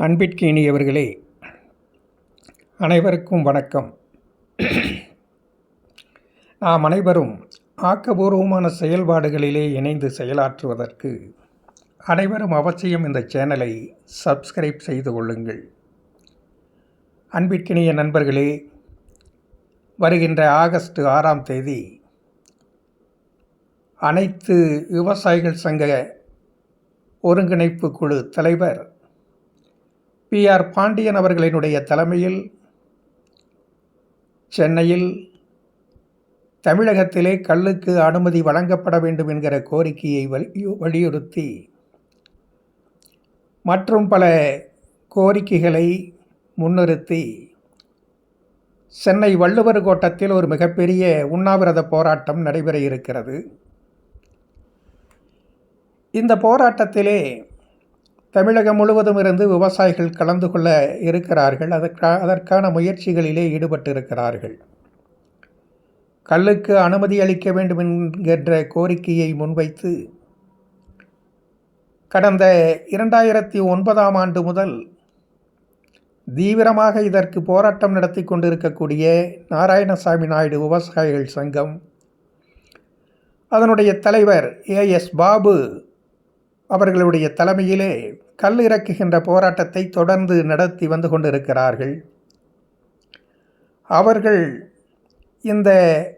அன்பிற்கு இனியவர்களே அனைவருக்கும் வணக்கம். நாம் அனைவரும் ஆக்கபூர்வமான செயல்பாடுகளிலே இணைந்து செயலாற்றுவதற்கு அனைவரும் அவசியம் இந்த சேனலை சப்ஸ்கிரைப் செய்து கொள்ளுங்கள். அன்பிற்கினிய நண்பர்களே வருகின்ற ஆகஸ்ட் ஆறாம் தேதி அனைத்து விவசாயிகள் சங்க ஒருங்கிணைப்பு குழு தலைவர் பி ஆர் பாண்டியன் அவர்களினுடைய தலைமையில் சென்னையில் தமிழகத்திலே கல்லுக்கு அனுமதி வழங்கப்பட வேண்டும் என்கிற கோரிக்கையை வலியுறுத்தி மற்றும் பல கோரிக்கைகளை முன்னிறுத்தி சென்னை வள்ளுவர் கோட்டத்தில் ஒரு மிகப்பெரிய உண்ணாவிரத போராட்டம் நடைபெற இருக்கிறது. இந்த போராட்டத்திலே தமிழகம் முழுவதும் இருந்து விவசாயிகள் கலந்து கொள்ள இருக்கிறார்கள். அதற்கா அதற்கான முயற்சிகளிலே ஈடுபட்டிருக்கிறார்கள். கல்லுக்கு அனுமதி அளிக்க வேண்டும் என்கின்ற கோரிக்கையை முன்வைத்து கடந்த இரண்டாயிரத்தி ஒன்பதாம் ஆண்டு முதல் தீவிரமாக இதற்கு போராட்டம் நடத்தி கொண்டிருக்கக்கூடிய நாராயணசாமி நாயுடு விவசாயிகள் சங்கம் அதனுடைய தலைவர் ஏ எஸ் பாபு அவர்களுடைய தலைமையிலே கல் இறக்குகின்ற போராட்டத்தை தொடர்ந்து நடத்தி வந்து கொண்டிருக்கிறார்கள். அவர்கள் இந்த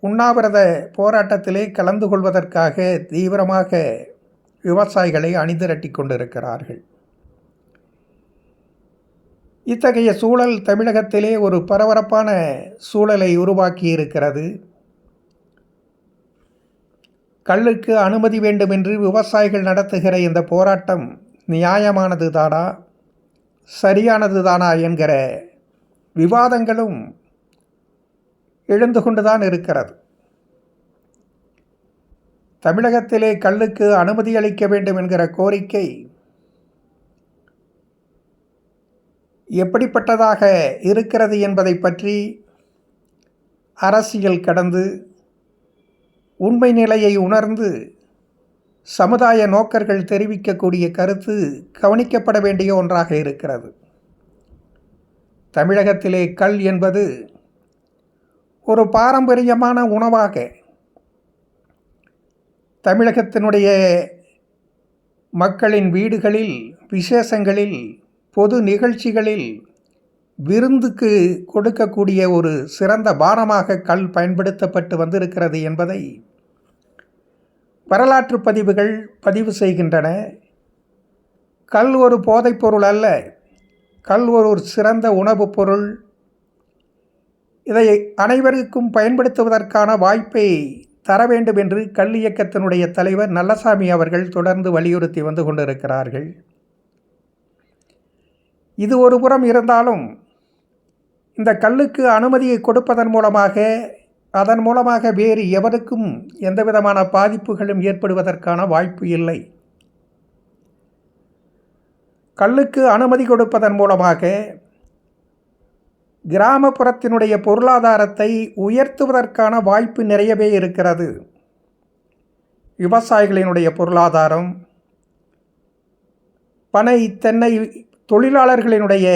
உண்ணாவிரத போராட்டத்திலே கலந்து கொள்வதற்காக தீவிரமாக விவசாயிகளை அணிதிரட்டி கொண்டிருக்கிறார்கள். இத்தகைய சூழல் தமிழகத்திலே ஒரு பரபரப்பான சூழலை உருவாக்கி இருக்கிறது கல்லுக்கு அனுமதி வேண்டுமென்று விவசாயிகள் நடத்துகிற இந்த போராட்டம் நியாயமானது தானா சரியானது தானா என்கிற விவாதங்களும் எழுந்து கொண்டுதான் இருக்கிறது. தமிழகத்திலே கல்லுக்கு அனுமதி அளிக்க வேண்டும் என்கிற கோரிக்கை எப்படிப்பட்டதாக இருக்கிறது என்பதை பற்றி அரசியல் கடந்து உண்மை நிலையை உணர்ந்து சமுதாய நோக்கர்கள் தெரிவிக்கக்கூடிய கருத்து கவனிக்கப்பட வேண்டிய ஒன்றாக இருக்கிறது. தமிழகத்திலே கல் என்பது ஒரு பாரம்பரியமான உணவாக தமிழகத்தினுடைய மக்களின் வீடுகளில் விசேஷங்களில் பொது நிகழ்ச்சிகளில் விருந்துக்கு கொடுக்கக்கூடிய ஒரு சிறந்த பானமாக கல் பயன்படுத்தப்பட்டு வந்திருக்கிறது என்பதை வரலாற்று பதிவுகள் பதிவு செய்கின்றன. கல் ஒரு போதைப்பொருள் அல்ல. கல் ஒரு சிறந்த உணவுப் பொருள். இதை அனைவருக்கும் பயன்படுத்துவதற்கான வாய்ப்பை தர வேண்டும் என்று கல் இயக்கத்தினுடைய தலைவர் நல்லசாமி அவர்கள் தொடர்ந்து வலியுறுத்தி வந்து கொண்டிருக்கிறார்கள். இது ஒரு புறம் இருந்தாலும் இந்த கல்லுக்கு அனுமதியை கொடுப்பதன் மூலமாக அதன் மூலமாக வேறு எவருக்கும் எந்த விதமான பாதிப்புகளும் ஏற்படுவதற்கான வாய்ப்பு இல்லை. கல்லுக்கு அனுமதி கொடுப்பதன் மூலமாக கிராமப்புறத்தினுடைய பொருளாதாரத்தை உயர்த்துவதற்கான வாய்ப்பு நிறையவே இருக்கிறது. விவசாயிகளினுடைய பொருளாதாரம் பனை தென்னை தொழிலாளர்களினுடைய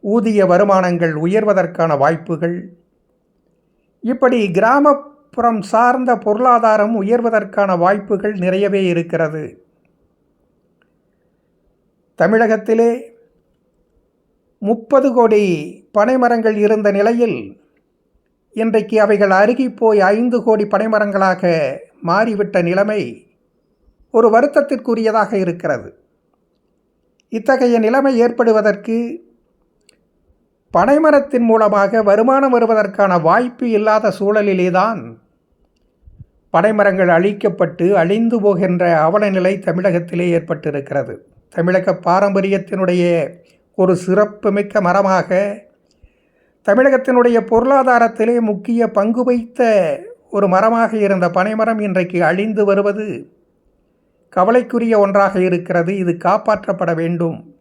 ஊதிய வருமானங்கள் உயர்வதற்கான வாய்ப்புகள் இப்படி கிராமப்புறம் சார்ந்த பொருளாதாரம் உயர்வதற்கான வாய்ப்புகள் நிறையவே இருக்கிறது. தமிழகத்திலே முப்பது கோடி பனைமரங்கள் இருந்த நிலையில் இன்றைக்கு அவைகள் அருகி போய் ஐந்து கோடி பனைமரங்களாக மாறிவிட்ட நிலைமை ஒரு வருத்தத்திற்குரியதாக இருக்கிறது. இத்தகைய நிலைமை ஏற்படுவதற்கு பனைமரத்தின் மூலமாக வருமானம் வருவதற்கான வாய்ப்பு இல்லாத சூழலிலேதான் பனைமரங்கள் அழிக்கப்பட்டு அழிந்து போகின்ற அவலநிலை தமிழகத்திலே ஏற்பட்டிருக்கிறது. தமிழக பாரம்பரியத்தினுடைய ஒரு சிறப்புமிக்க மரமாக தமிழகத்தினுடைய பொருளாதாரத்திலே முக்கிய பங்கு வைத்த ஒரு மரமாக இருந்த பனைமரம் இன்றைக்கு அழிந்து வருவது கவலைக்குரிய ஒன்றாக இருக்கிறது. இது காப்பாற்றப்பட வேண்டும்.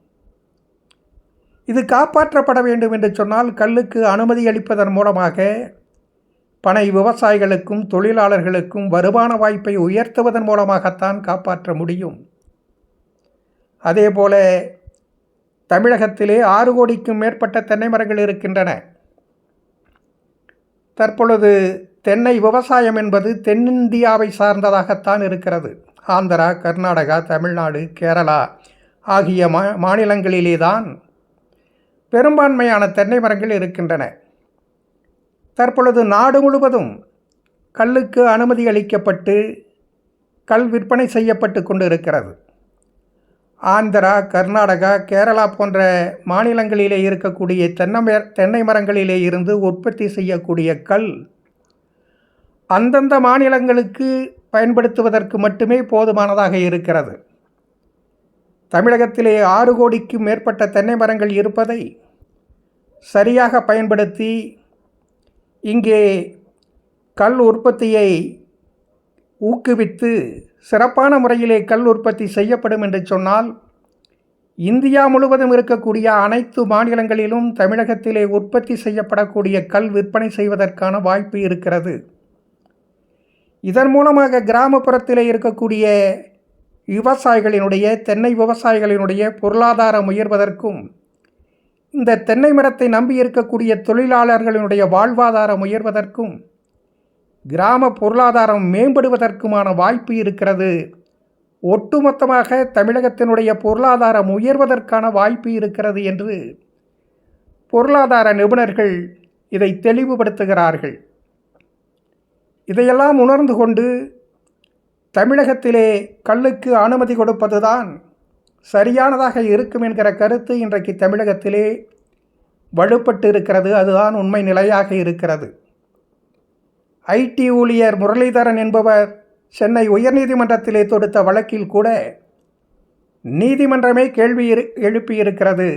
இது காப்பாற்றப்பட வேண்டும் என்று சொன்னால் கல்லுக்கு அனுமதி அளிப்பதன் மூலமாக பனை விவசாயிகளுக்கும் தொழிலாளர்களுக்கும் வருமான வாய்ப்பை உயர்த்துவதன் மூலமாகத்தான் காப்பாற்ற முடியும். அதேபோல தமிழகத்திலே ஆறு கோடிக்கும் மேற்பட்ட தென்னை மரங்கள் இருக்கின்றன. தற்பொழுது தென்னை விவசாயம் என்பது தென்னிந்தியாவை சார்ந்ததாகத்தான் இருக்கிறது. ஆந்திரா கர்நாடகா தமிழ்நாடு கேரளா ஆகிய மா மாநிலங்களிலே தான் பெரும்பான்மையான தென்னை மரங்கள் இருக்கின்றன. தற்பொழுது நாடு முழுவதும் கல்லுக்கு அனுமதி அளிக்கப்பட்டு கல் விற்பனை செய்யப்பட்டு கொண்டு இருக்கிறது ஆந்திரா கர்நாடகா கேரளா போன்ற மாநிலங்களிலே இருக்கக்கூடிய தென்னை தென்னை மரங்களிலே இருந்து உற்பத்தி செய்யக்கூடிய கல் அந்தந்த மாநிலங்களுக்கு பயன்படுத்துவதற்கு மட்டுமே போதுமானதாக இருக்கிறது. தமிழகத்திலே ஆறு கோடிக்கும் மேற்பட்ட தென்னை மரங்கள் இருப்பதை சரியாக பயன்படுத்தி இங்கே கல் உற்பத்தியை ஊக்குவித்து சிறப்பான முறையிலே கல் உற்பத்தி செய்யப்படும் என்று சொன்னால் இந்தியா முழுவதும் இருக்கக்கூடிய அனைத்து மாநிலங்களிலும் தமிழகத்திலே உற்பத்தி செய்யப்படக்கூடிய கல் விற்பனை செய்வதற்கான வாய்ப்பு இருக்கிறது. இதன் மூலமாக கிராமப்புறத்தில் இருக்கக்கூடிய விவசாயிகளினுடைய தென்னை விவசாயிகளினுடைய பொருளாதாரம் உயர்வதற்கும் இந்த தென்னை மரத்தை நம்பி இருக்கக்கூடிய தொழிலாளர்களினுடைய வாழ்வாதாரம் உயர்வதற்கும் கிராம பொருளாதாரம் மேம்படுவதற்குமான வாய்ப்பு இருக்கிறது. ஒட்டுமொத்தமாக தமிழகத்தினுடைய பொருளாதாரம் உயர்வதற்கான வாய்ப்பு இருக்கிறது என்று பொருளாதார நிபுணர்கள் இதை தெளிவுபடுத்துகிறார்கள். இதையெல்லாம் உணர்ந்து கொண்டு தமிழகத்திலே கல்லுக்கு அனுமதி கொடுப்பதுதான் சரியானதாக இருக்கும் என்கிற கருத்து இன்றைக்கு தமிழகத்திலே வலுப்பட்டு இருக்கிறது அதுதான் உண்மை நிலையாக இருக்கிறது. ஐடி ஊழியர் முரளிதரன் என்பவர் சென்னை உயர்நீதிமன்றத்திலே தொடுத்த வழக்கில் கூட நீதிமன்றமே கேள்வி எழுப்பியிருக்கிறது.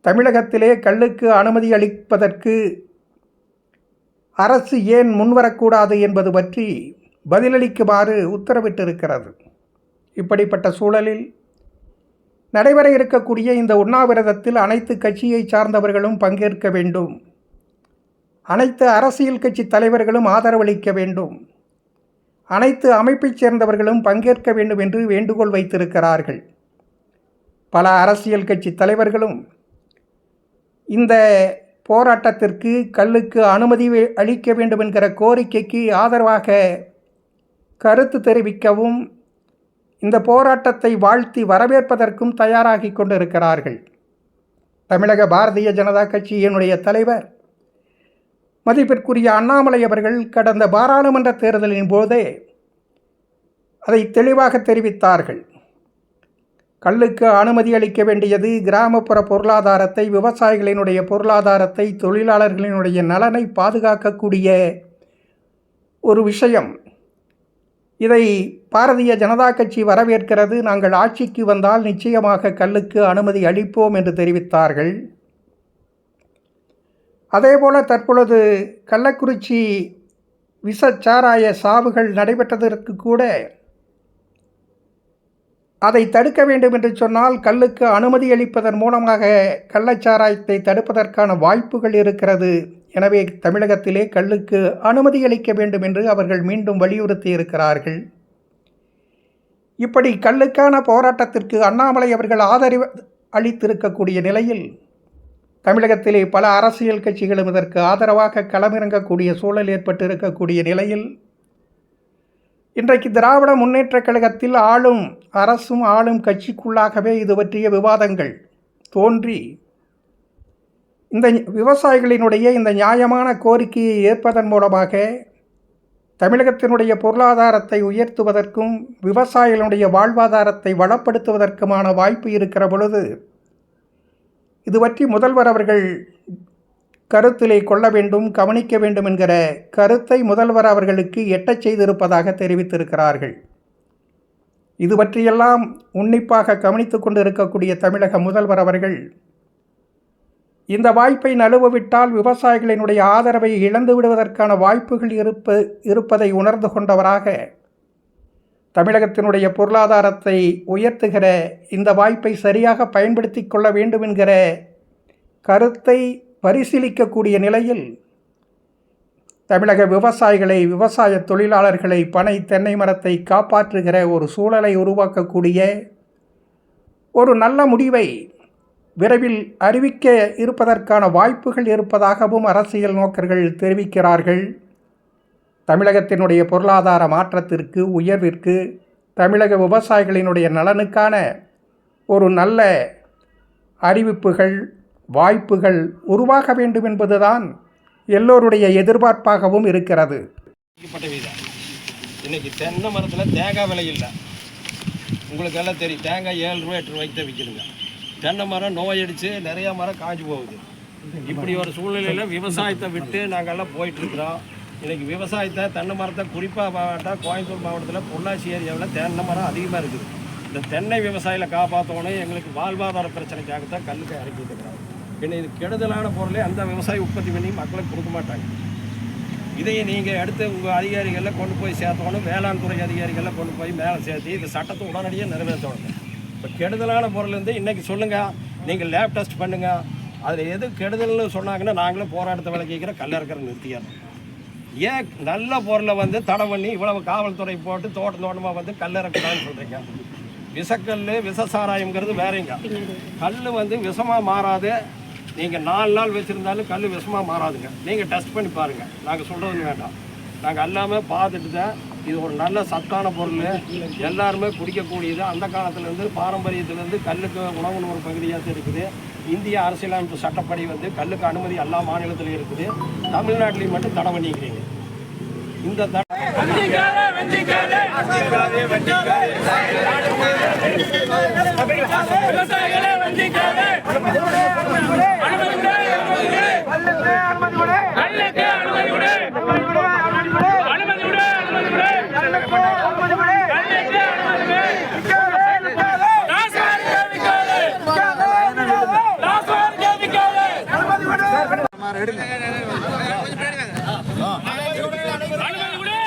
தமிழகத்திலே கல்லுக்கு அனுமதி அளிப்பதற்கு அரசு ஏன் முன்வரக்கூடாது என்பது பற்றி பதிலளிக்குமாறு உத்தரவிட்டிருக்கிறது. இப்படிப்பட்ட சூழலில் நடைபெற இருக்கக்கூடிய இந்த உண்ணாவிரதத்தில் அனைத்து கட்சியை சார்ந்தவர்களும் பங்கேற்க வேண்டும். அனைத்து அரசியல் கட்சி தலைவர்களும் ஆதரவளிக்க வேண்டும். அனைத்து அமைப்பைச் சேர்ந்தவர்களும் பங்கேற்க வேண்டும் என்று வேண்டுகோள் வைத்திருக்கிறார்கள். பல அரசியல் கட்சி தலைவர்களும் இந்த போராட்டத்திற்கு கல்லுக்கு அனுமதி அளிக்க வேண்டும் என்கிற கோரிக்கைக்கு ஆதரவாக கருத்து தெரிவிக்கவும் இந்த போராட்டத்தை வாழ்த்தி வரவேற்பதற்கும் தயாராகி கொண்டிருக்கிறார்கள். தமிழக பாரதிய ஜனதா கட்சியினுடைய தலைவர் மதிப்பிற்குரிய அண்ணாமலை அவர்கள் கடந்த பாராளுமன்ற தேர்தலின் போதே அதை தெளிவாக தெரிவித்தார்கள். கல்லுக்கு அனுமதி அளிக்க வேண்டியது கிராமப்புற பொருளாதாரத்தை விவசாயிகளினுடைய பொருளாதாரத்தை தொழிலாளர்களினுடைய நலனை பாதுகாக்கக்கூடிய ஒரு விஷயம். இதை பாரதிய ஜனதா கட்சி வரவேற்கிறது. நாங்கள் ஆட்சிக்கு வந்தால் நிச்சயமாக கல்லுக்கு அனுமதி அளிப்போம் என்று தெரிவித்தார்கள். அதேபோல தற்பொழுது கள்ளக்குறிச்சி விஷச்சாராய சாவுகள் நடைபெற்றதற்கு கூட அதை தடுக்க வேண்டும் என்று சொன்னால் கல்லுக்கு அனுமதி அளிப்பதன் மூலமாக கள்ளச்சாராயத்தை தடுப்பதற்கான வாய்ப்புகள் இருக்கிறது. எனவே தமிழகத்திலே கல்லுக்கு அனுமதி அளிக்க வேண்டும் என்று அவர்கள் மீண்டும் வலியுறுத்தி இருக்கிறார்கள். இப்படி கல்லுக்கான போராட்டத்திற்கு அண்ணாமலை அவர்கள் ஆதரவு அளித்திருக்கக்கூடிய நிலையில் தமிழகத்திலே பல அரசியல் கட்சிகளும் இதற்கு ஆதரவாக களமிறங்கக்கூடிய சூழல் ஏற்பட்டு இருக்கக்கூடிய நிலையில் இன்றைக்கு திராவிட முன்னேற்றக் கழகத்தில் ஆளும் அரசும் ஆளும் கட்சிக்குள்ளாகவே இது பற்றிய விவாதங்கள் தோன்றி இந்த விவசாயிகளினுடைய இந்த நியாயமான கோரிக்கையை ஏற்பதன் மூலமாக தமிழகத்தினுடைய பொருளாதாரத்தை உயர்த்துவதற்கும் விவசாயிகளுடைய வாழ்வாதாரத்தை வளப்படுத்துவதற்குமான வாய்ப்பு இருக்கிற பொழுது இது பற்றி முதல்வர் அவர்கள் கருத்திலே கொள்ள வேண்டும் கவனிக்க வேண்டும் என்கிற கருத்தை முதல்வர் அவர்களுக்கு எட்டச் செய்திருப்பதாக தெரிவித்திருக்கிறார்கள். இது பற்றியெல்லாம் உன்னிப்பாக கவனித்து கொண்டு இருக்கக்கூடிய தமிழக முதல்வர் அவர்கள் இந்த வாய்ப்பை நழுவவிட்டால் விவசாயிகளினுடைய ஆதரவை இழந்து விடுவதற்கான வாய்ப்புகள் இருப்ப இருப்பதை உணர்ந்து கொண்டவராக தமிழகத்தினுடைய பொருளாதாரத்தை உயர்த்துகிற இந்த வாய்ப்பை சரியாக பயன்படுத்தி கொள்ள வேண்டும் என்கிற கருத்தை பரிசீலிக்கக்கூடிய நிலையில் தமிழக விவசாயிகளை விவசாய தொழிலாளர்களை பனை தென்னை மரத்தை காப்பாற்றுகிற ஒரு சூழலை உருவாக்கக்கூடிய ஒரு நல்ல முடிவை விரைவில் அறிவிக்க இருப்பதற்கான வாய்ப்புகள் இருப்பதாகவும் அரசியல் நோக்கர்கள் தெரிவிக்கிறார்கள். தமிழகத்தினுடைய பொருளாதார மாற்றத்திற்கு உயர்விற்கு தமிழக விவசாயிகளினுடைய நலனுக்கான ஒரு நல்ல அறிவிப்புகள் வாய்ப்புகள் உருவாக வேண்டும் என்பதுதான் எல்லோருடைய எதிர்பார்ப்பாகவும் இருக்கிறது. இன்னைக்கு தென்னை மரத்தில் தேங்காய் விலை இல்லை. உங்களுக்கு எல்லாம் தெரியும் தேங்காய் ஏழு ரூபா எட்டு ரூபாய்க்கு தான் விற்கிதுங்க தென்னை மரம் நோய் நிறையா மரம் காஞ்சி போகுது. இப்படி ஒரு சூழ்நிலையில் விவசாயத்தை விட்டு நாங்கள்லாம் போயிட்டுருக்குறோம். இன்றைக்கி விவசாயத்தை தென்னை மரத்தை குறிப்பாக மாவட்டம் கோயம்புத்தூர் மாவட்டத்தில் பொள்ளாச்சி ஏரியாவில் தென்னை மரம் அதிகமாக இருக்குது. இந்த தென்னை விவசாயியில் காப்பாற்றணும் எங்களுக்கு வாழ்வாதார பிரச்சனைக்காகத்தான் கல்லுக்கு இறக்கிட்டு இருக்கிறோம் பின்ன இது கெடுதலான பொருளை அந்த விவசாயி உற்பத்தி பண்ணி மக்களுக்கு கொடுக்க மாட்டாங்க. இதையே நீங்கள் அடுத்து உங்கள் அதிகாரிகளில் கொண்டு போய் சேர்த்தணும் வேளாண் துறை அதிகாரிகளில் கொண்டு போய் மேலே சேர்த்து இந்த சட்டத்தை உடனடியாக நிறைவேற்றணும். இப்போ கெடுதலான பொருள் இருந்து இன்றைக்கி சொல்லுங்கள் நீங்கள் லேப் டெஸ்ட் பண்ணுங்கள் அதில் எது கெடுதல்னு சொன்னாங்கன்னா நாங்களும் போராட்டத்தை விளக்கிக்கிற கல்லறுக்கிற நிறுத்தியாரு ஏன் நல்ல பொருளை வந்து தடை பண்ணி இவ்வளவு காவல்துறை போட்டு தோட்டம் தோட்டமாக வந்து கல்லறக்கூடாதுன்னு சொல்கிறீங்க விஷக்கல் விஷசாராயம்ங்கிறது வேறேங்க. கல் வந்து விஷமாக மாறாது. நீங்கள் நாலு நாள் வச்சுருந்தாலும் கல் விஷமாக மாறாதுங்க. நீங்கள் டெஸ்ட் பண்ணி பாருங்கள் நாங்கள் சொல்கிறதுன்னு வேண்டாம். நாங்கள் எல்லாமே பார்த்துட்டு தான் இது ஒரு நல்ல சத்தான பொருள். எல்லாருமே குடிக்கக்கூடியது. அந்த காலத்துலேருந்து பாரம்பரியத்துலேருந்து கல்லுக்கு உணவுன்னு ஒரு பகுதியாக இருக்குது. இந்திய அரசியலமைப்பு சட்டப்படி வந்து கல்லுக்கு அனுமதி எல்லா மாநிலத்திலையும் இருக்குது. தமிழ்நாட்டிலையும் மட்டும் தடை பண்ணிக்கிறீங்க. இந்த தடை விவசாயிகளை வஞ்சிக்காதே கல்லுக்கு அனுமதி கொடு அனுமதி கொடு அனுமதி கொடு கல்லுக்கு அனுமதி கொடு டாஸ்மார்க்கை விற்காதே டாஸ்மார்க்கை விற்காதே அனுமதி கொடு அனுமதி கொடு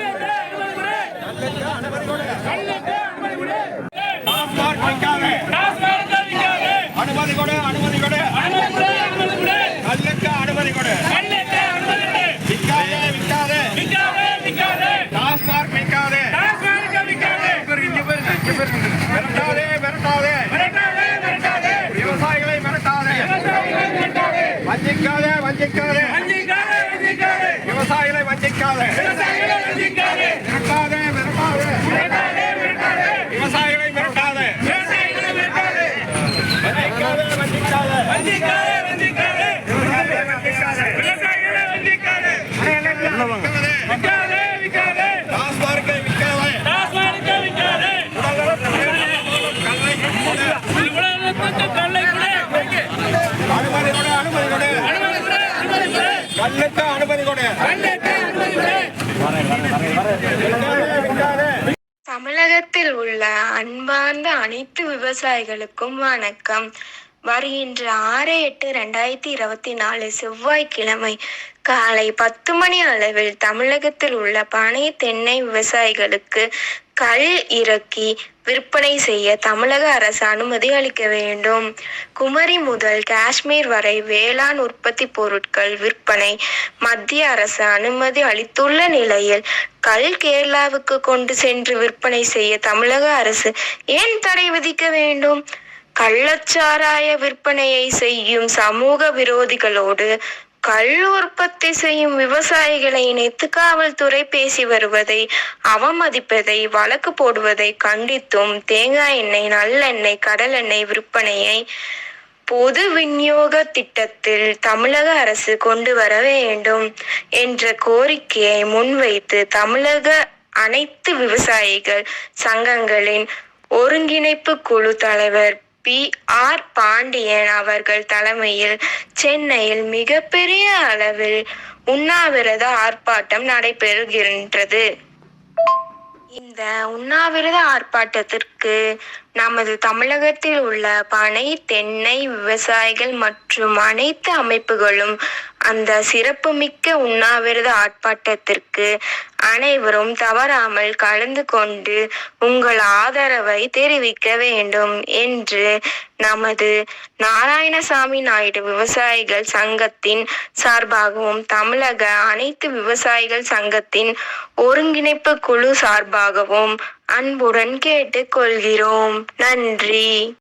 கல்லுக்கு அனுமதி கொடு கல்லுக்கு அனுமதி கொடு டாஸ்மார்க் வைக்காதே. டாஸ்மார்க்கை விற்காதே அனுமதி கொடு அனுமதி கொடு அனுமதி கொடு அனுமதி கொடு கல்லுக்கு அனுமதி கொடு கல்லுக்கு அனுமதி கொடு விற்காதே விற்காதே விற்காதே விற்காதே டாஸ்மார்க் விற்காதே டாஸ்மார்க்கை விற்காதே மிரட்டாதே மிரட்டாதே மிரட்டாதே மிரட்டாதே விவசாயிகளை மிரட்டாதே விவசாயிகளை மிரட்டாதே வஞ்சிக்காதே. விவசாயிகளை வஞ்சிக்காதே. விவசாயிகளை வஞ்சிக்காதே. மிரட்டாதே மிரட்டாதே விவசாயிகளை மிரட்டாதே விவசாயிகளை மிரட்டாதே வஞ்சிக்காதே வஞ்சிக்காதே வஞ்சிக்காதே வஞ்சிக்காதே விவசாயிகளை வஞ்சிக்காதே விவசாயிகளை வஞ்சிக்காதே விற்காதே விற்காதே டாஸ்மார்க்கை விற்காதே டாஸ்மார்க்கை விற்காதே உலகத்துக்கு கல்லை கொடு அனுமதி கொடு அனுமதி கொடு அனுமதி கொடு அனுமதி கொடு கல்லுக்கு அனுமதி கொடு கல்லுக்கு அனுமதி கொடு விற்காதே விற்காதே தமிழகத்தில் உள்ள அன்பார்ந்த அனைத்து விவசாயிகளுக்கும் வணக்கம். வருகின்ற ஆறு எட்டு ரெண்டாயிரத்தி இருபத்தி நாலு செவ்வாய்க்கிழமை காலை பத்து மணி அளவில் தமிழகத்தில் உள்ள பனை தென்னை விவசாயிகளுக்கு கல் இறக்கி விற்பனை செய்ய தமிழக அரசு அனுமதி அளிக்க வேண்டும். குமரி முதல் காஷ்மீர் வரை வேளாண் உற்பத்தி பொருட்கள் விற்பனை மத்திய அரசு அனுமதி அளித்துள்ள நிலையில் கல் கேரளாவுக்கு கொண்டு சென்று விற்பனை செய்ய தமிழக அரசு ஏன் தடை விதிக்க வேண்டும்? கள்ளச்சாராய விற்பனையை செய்யும் சமூக விரோதிகளோடு கல் உற்பத்தி செய்யும் விவசாயிகளை இணைத்து காவல்துறை பேசி வருவதை அவமதிப்பதை வழக்கு போடுவதை கண்டித்தும் தேங்காய் எண்ணெய் நல்லெண்ணெய் கடலெண்ணெய் விற்பனையை பொது விநியோக திட்டத்தில் தமிழக அரசு கொண்டு வர வேண்டும் என்ற கோரிக்கையை முன்வைத்து தமிழக அனைத்து விவசாயிகள் சங்கங்களின் ஒருங்கிணைப்பு குழு தலைவர் பி. ஆர். பாண்டியன் அவர்கள் தலைமையில் சென்னையில் மிகப்பெரிய அளவில் உண்ணாவிரத ஆர்ப்பாட்டம் நடைபெறுகின்றது. இந்த உண்ணாவிரத ஆர்ப்பாட்டத்திற்கு நமது தமிழகத்தில் உள்ள பனை தென்னை விவசாயிகள் மற்றும் அனைத்து அமைப்புகளும் அந்த சிறப்புமிக்க உண்ணாவிரத ஆர்ப்பாட்டத்திற்கு அனைவரும் தவறாமல் கலந்து கொண்டு உங்கள் ஆதரவை தெரிவிக்க வேண்டும் என்று நமது நாராயணசாமி நாயுடு விவசாயிகள் சங்கத்தின் சார்பாகவும் தமிழக அனைத்து விவசாயிகள் சங்கத்தின் ஒருங்கிணைப்பு குழு சார்பாகவும் அன்புடன் கேட்டுக்கொள்கிறோம். நன்றி.